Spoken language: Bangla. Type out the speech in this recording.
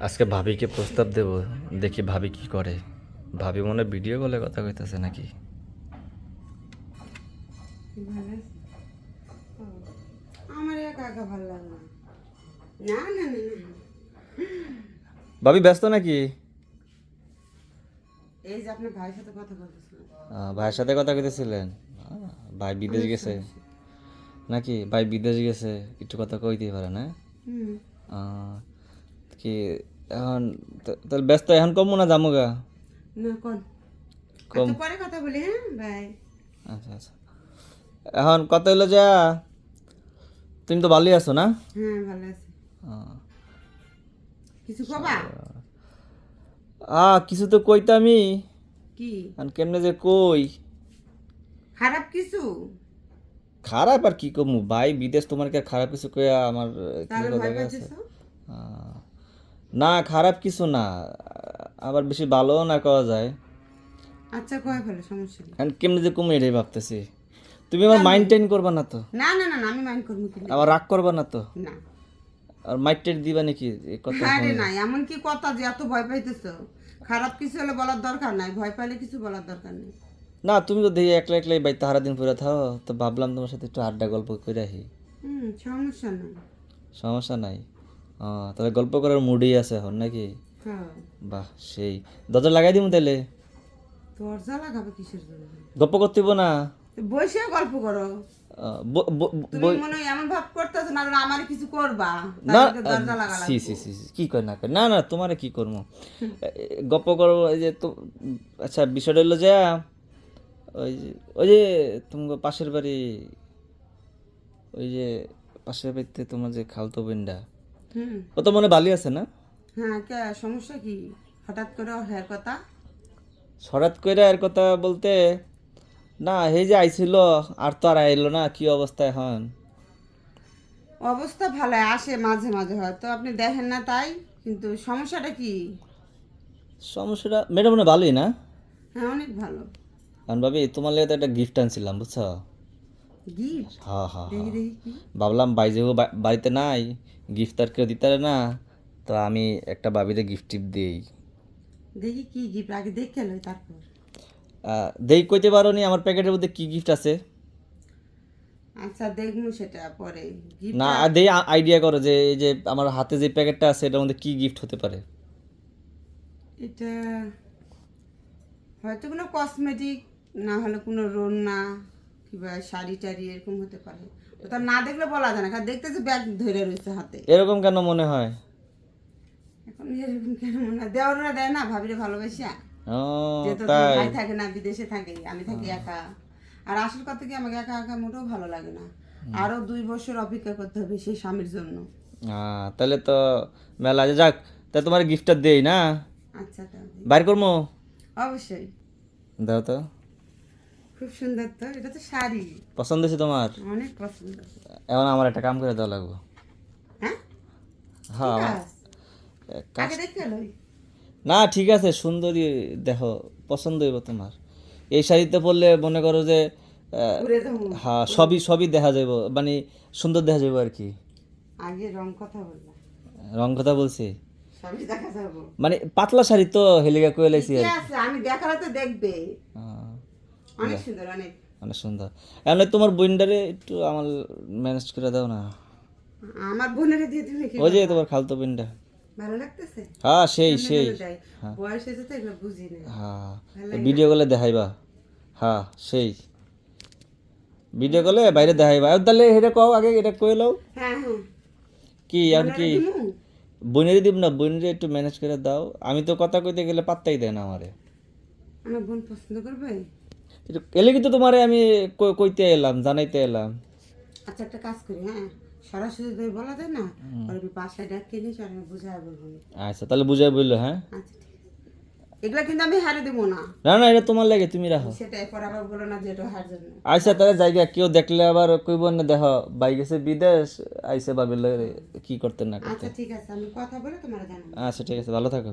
আজকে ভাবিকে প্রস্তাব দেব দেখি ভাবি কি করে। ভাবি মনে ভিডিও কলে কথা কইতেছে নাকি? ভাবি ব্যস্ত নাকি? এই যে আপনার ভাইয়ের সাথে কথা বলতেছিলাম। ভাইয়ের সাথে কথা কইতেছিলেন? ভাই বিদেশ গেছে। নাকি? ভাই বিদেশ গেছে একটু কথা কইতেই পারে না আহ, কি এখন তাহলে ব্যস্ত এখন কমবো না যাব গা? না কোন কম। পরে কথা বলি হ্যাঁ? বাই আচ্ছা আচ্ছা। এখন কত হইল যা? তুমি তো ভালোই আছো না? হ্যাঁ ভালো আছে। কিছু কবা আহ কিছু তো কইতামি কি? আর কেমনে যে কই? খারাপ কিছু? খারাপ আর কি কমু? ভাই বিদেশ তোমার কি খারাপ কিছু কইয়া আমার কি জায়গা আছে? না খারাপ কিছু না। আবার বেশি ভালোও না কওয়া যায়। আচ্ছা কয় ফেলে সমস্যা নেই। এখন কেমনে যে কমে এটাই ভাবতেছি। তুমি আমার মাইন্টেন করবা না তো? না না না না আমি মাইন্ড করব কি আবার রাগ করবা না তো? না। আর মাইটের দিবা নাকি? কথা হ্যাঁ রে নাই। এমন কি কথা যে এত ভয় পাইতেছো? খারাপ কিছু হলে বলার দরকার নাই। ভয় পাইলে কিছু বলার দরকার নেই। না তুমি তো দেখি একলা একলাই বাই তাহারা দিন পরে থাও তো ভাবলাম তোমার সাথে একটু আড্ডা গল্প করে আহি হুম সমস্যা নাই। সমস্যা নাই। তবে গল্প করার মুডই আছে এখন নাকি? হ্যাঁ। বাহ সেই। দরজা লাগাই দিব তাহলে দরজা লাগাবে কিসের জন্য? গল্প করতে না? বসে গল্প করো। করবা। তাহলে কি কর না কর না না তোমারে কি করব গপ্প করো এই যে আচ্ছা বিষয়টা হলো যে ওই যে ওই যে তোমার পাশের বাড়ি ওই যে পাশের বাড়িতে তোমার যে খালতো হুম ও তো মনে বালি আছে না? হ্যাঁ কে সমস্যা কি? হঠাৎ করে হ্যাঁ কথা? হঠাৎ করে এর কথা বলতে? না এই যে আইছিল আর তো আর আইলো না কি অবস্থা এখন? অবস্থা ভালো আসে মাঝে মাঝে হয়তো আপনি দেখেন না তাই কিন্তু সমস্যাটা কি? সমস্যাটা মেয়েটা মনে ভালোই না? হ্যাঁ অনেক ভালো। কারণ ভাবি তোমার লেগে তো একটা গিফট আনছিলাম বুঝছ? গিফট হ্যাঁ হ্যাঁ দেখি দেখি কি ভাবলাম বাইজেও বাড়িতে নাই গিফট আর কেউ দিতে পারে না তো আমি একটা বাবিরে গিফট টিপ দিই। দেখি কি গিফট আগে দেখে লই তারপর। দেই কইতে পারো নি আমার প্যাকেটের মধ্যে কি গিফট আছে? আচ্ছা দেখব সেটা পরে। না আর দেই আইডিয়া করো যে এই যে আমার হাতে যে প্যাকেটটা আছে এটার মধ্যে কি গিফট হতে পারে? এটা হয়তো কোনো কসমেটিক না হলে কোনো রন্না। কিংবা শাড়ি টাড়ি এরকম হতে পারে। ওটা না দেখলে বলা যায় না কারণ দেখতেছে ব্যাগ ধরে রয়েছে হাতে। এরকম কেন মনে হয়? এখন এরকম কেন মনে হয়? দেওয়ারা দেয় না ভাবিরে ভালোবাসা। ও যেহেতু তাই। ভাই থাকে না বিদেশে থাকে আমি থাকি একা। আর আসল কথা কি আমাকে একা একা মোটেও ভালো লাগে না। আরও দুই বছর অপেক্ষা করতে হবে সেই স্বামীর জন্য। আহ, তাহলে তো মেলা আছে। যাক তা তোমার গিফটটা দেই না? আচ্ছা তাহলে। বাইর করব অবশ্যই। দাও তো। খুব সুন্দর তো এটা তো শাড়ি। পছন্দ হয়েছে তোমার? অনেক পছন্দ। এখন আমার একটা কাম করে দেওয়া লাগবো। হ্যাঁ? হ্যাঁ দেখে না ঠিক আছে সুন্দরী দেখো পছন্দ হইব তোমার। এই শাড়িতে পরলে মনে করো যে হ্যাঁ সবই সবই দেখা যাইব মানে সুন্দর দেখা যাইব আর কি। আগে রং কথা বললাম রং কথা বলছি? যাব। মানে পাতলা শাড়ি তো হেলিকা কয়ে লাইছি আমি দেখালে তো দেখবে। আহ, অনেক সুন্দর অনেক। অনেক সুন্দর। এই তোমার বইন্ডারে একটু আমার ম্যানেজ করে দাও না। আমার বোনের দিয়ে তুমি কি ওই যে তোমার খালতো বোনটা। ভালো লাগতেছে? হ্যাঁ সেই সেই। দেয়। বয়স হয়েছে তো এগুলো বুঝি না হ্যাঁ। ভিডিও কলে দেখাইবা। হ্যাঁ সেই। ভিডিও কলে বাইরে দেখাইবা। আর তাহলে এটা কও আগে এটা কয়ে লও। হ্যাঁ হ্যাঁ। কি এখন কি? বোনেরই দিব না বোনেরই একটু ম্যানেজ করে দাও। আমি তো কথা কইতে গেলে পাত্তাই দেয় না আমারে। আমার বোন পছন্দ করবে? এলে কিন্তু তোমারে আমি কইতে এলাম জানাইতে এলাম। আচ্ছা একটা কাজ করি হ্যাঁ? সরাসরি যদি বলা যায় না আমি বাসায় ডাক নিস আর আমি বুঝাই বলব আচ্ছা তাহলে বুঝাই বলল হ্যাঁ? আচ্ছা ঠিক কিন্তু আমি হারে দেবো না। না না এটা তোমার লাগে তুমি রাখো। সেটাই পর আবার বলো না যে এটা হার জন্য। আচ্ছা তাহলে জায়গা কেউ দেখলে আবার কইব না দেখো বাই গেছে বিদেশ আইসে ভাবিলে কি করতে না করতে। আচ্ছা ঠিক আছে আমি কথা বলে তোমার জানাব। আচ্ছা ঠিক আছে ভালো থাকো।